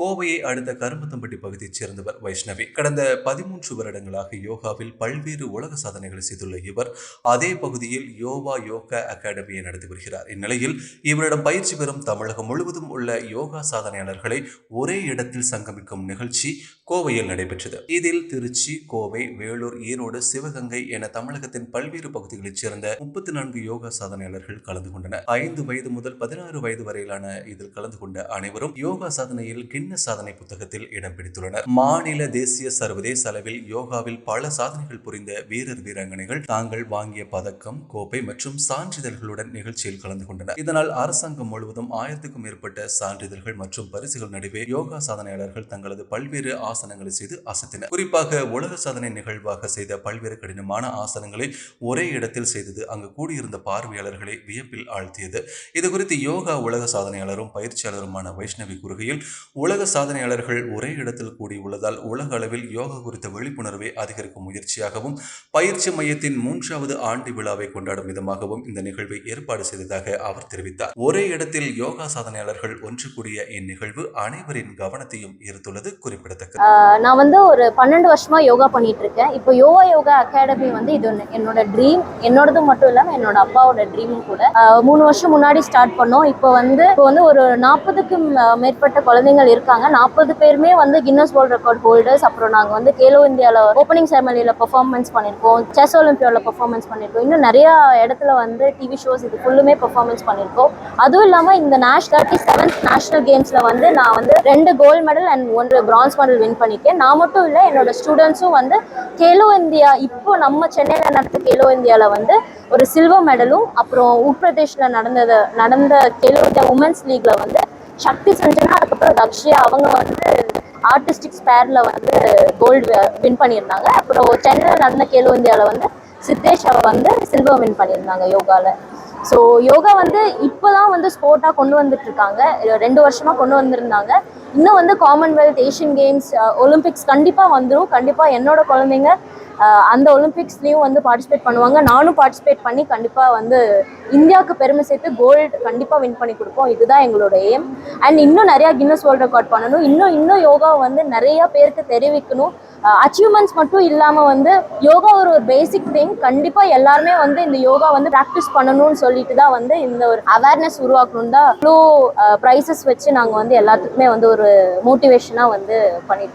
கோவையை அடுத்த கருமத்தம்பட்டி பகுதியைச் சேர்ந்தவர் வைஷ்ணவி. கடந்த பதிமூன்று வருடங்களாக யோகாவில் பல்வேறு உலக சாதனைகளை செய்துள்ள இவர் அதே பகுதியில் யோகா யோகா அகாடமியை நடத்தி வருகிறார். இந்நிலையில் இவரிடம் பயிற்சி பெறும் தமிழகம் முழுவதும் உள்ள யோகா சாதனையாளர்களை ஒரே இடத்தில் சங்கமிக்கும் நிகழ்ச்சி கோவையில் நடைபெற்றது. இதில் திருச்சி கோவை வேலூர் ஈரோடு சிவகங்கை என தமிழகத்தின் பல்வேறு பகுதிகளைச் சேர்ந்த முப்பத்தி நான்கு யோகா சாதனையாளர்கள் கலந்து கொண்டனர். ஐந்து வயது முதல் பதினாறு வயது வரையிலான இதில் கலந்து கொண்ட அனைவரும் யோகா சாதனையில் கின்ன சாதனை புத்தகத்தில் இடம் பிடித்துள்ளனர். மாநில தேசிய சர்வதேச அளவில் யோகாவில் பல சாதனைகள் புரிந்த வீரர் வீராங்கனைகள் தாங்கள் வாங்கிய பதக்கம் கோப்பை மற்றும் சான்றிதழ்களுடன் நிகழ்ச்சியில் கலந்து கொண்டனர். இதனால் அரசாங்கம் முழுவதும் ஆயிரத்துக்கும் மேற்பட்ட சான்றிதழ்கள் மற்றும் பரிசுகள் நடுவே யோகா சாதனையாளர்கள் தங்களது பல்வேறு ஆசனங்களை செய்து அசத்தினர். குறிப்பாக உலக சாதனை நிகழ்வாக செய்த பல்வேறு கடினமான ஆசனங்களை ஒரே இடத்தில் செய்தது அங்கு கூடியிருந்த பார்வையாளர்களை வியப்பில் ஆழ்த்தியது. இது குறித்து யோகா உலக சாதனையாளரும் பயிற்சியாளருமான வைஷ்ணவி கூறுகையில் உலக சாதனையாளர்கள் ஒரே இடத்தில் கூடியுள்ளதால் உலக அளவில் யோகா குறித்த விழிப்புணர்வை அதிகரிக்கும் முயற்சியாகவும் பயிற்சி மையத்தின் மூன்றாவது ஆண்டு விழாவை கொண்டாடும் விதமாகவும் இந்த நிகழ்வை ஏற்பாடு செய்ததாக அவர் தெரிவித்தார். ஒரே இடத்தில் யோகா சாதனையாளர்கள் ஒன்று கூடிய இந்நிகழ்வு அனைவரின் கவனத்தையும் ஈர்த்துள்ளது குறிப்பிடத்தக்கது. நான் வந்து ஒரு பன்னெண்டு வருஷமா யோகா பண்ணிட்டு இருக்கேன். இப்போ யோகா யோகா அகாடமி வந்து இது என்னோட ட்ரீம் என்னோடது மட்டும் இல்லாம என்னோட அப்பாவோட ட்ரீமும் கூட. மூணு வருஷம் முன்னாடி ஸ்டார்ட் பண்ணோம். இப்போ வந்து இப்போ வந்து ஒரு நாற்பதுக்கும் மேற்பட்ட குழந்தைகள் இருக்காங்க நாற்பது பேருமே வந்து கின்னஸ் வேர்ல்ட் ரெக்கார்ட் ஹோல்டர்ஸ் அப்புறம் நாங்க வந்து கேலோ இந்தியால ஓப்பனிங் செரமனில பெர்ஃபார்மன்ஸ் பண்ணியிருக்கோம். செஸ் ஒலிம்பியாவில் பெர்ஃபார்மன்ஸ் பண்ணியிருக்கோம். இன்னும் நிறைய இடத்துல வந்து டிவி ஷோஸ் இது ஃபுல்லுமே பெர்ஃபார்மன்ஸ் பண்ணியிருக்கோம். அதுவும் இல்லாமல் இந்த நேஷ் தேர்ட்டி செவன்த் நேஷனல் கேம்ஸில் வந்து நான் வந்து ரெண்டு கோல்டு மெடல் அண்ட் ஒன்று பிரான்ஸ் மெடல் வின் பண்ணியிருக்கேன். நான் மட்டும் இல்லை என்னோட ஸ்டூடெண்ட்ஸும் வந்து கேலோ இந்தியா இப்போ நம்ம சென்னையில் நடந்த கேலோ இந்தியாவில் வந்து ஒரு சில்வர் மெடலும் அப்புறம் உட்பிரதேஷில் நடந்தது நடந்த கேலோ இந்தியா உமன்ஸ் லீக்ல வந்து சக்தி செஞ்சனா அதுக்கப்புறம் தக்ஷியா அவங்க வந்து ஆர்டிஸ்டிக் ஸ்பேரில் வந்து கோல்டு வின் பண்ணியிருந்தாங்க. அப்புறம் சென்னையில் நடந்த கேலோ இந்தியாவில் வந்து சித்தேஷ் அவ வந்து சில்வர் வின் பண்ணியிருந்தாங்க யோகாவில் ஸோ யோகா வந்து இப்போ தான் வந்து ஸ்போர்ட்டாக கொண்டு வந்துட்டு இருக்காங்க ரெண்டு வருஷமாக கொண்டு வந்திருந்தாங்க. இன்னும் வந்து Commonwealth Asian Games Olympics uh, கண்டிப்பாக வந்துடும் கண்டிப்பாக என்னோட குழந்தைங்க அந்த ஒலிம்பிக்ஸ்லேயும் வந்து பார்ட்டிசிபேட் பண்ணுவாங்க. நானும் பார்ட்டிசிபேட் பண்ணி கண்டிப்பாக வந்து இந்தியாவுக்கு பெருமை சேர்த்து கோல்டு கண்டிப்பாக வின் பண்ணி கொடுப்போம். இதுதான் எங்களோட எய்ம் அண்ட் இன்னும் நிறையா கின்னஸ் வேர்ல்ட் ரெக்கார்ட் பண்ணணும். இன்னும் இன்னும் யோகா வந்து நிறைய பேருக்கு தெரிவிக்கணும். அச்சீவ்மெண்ட்ஸ் மட்டும் இல்லாமல் வந்து யோகா ஒரு ஒரு பேசிக் திங் கண்டிப்பாக எல்லாருமே வந்து இந்த யோகா வந்து ப்ராக்டிஸ் பண்ணணும்னு சொல்லிட்டு தான் வந்து இந்த ஒரு அவேர்னஸ் உருவாக்கணும் தான் இவ்வளோ ப்ரைஸஸ் வச்சு நாங்கள் வந்து எல்லாத்துக்குமே வந்து ஒரு மோட்டிவேஷனாக வந்து பண்ணிட்டு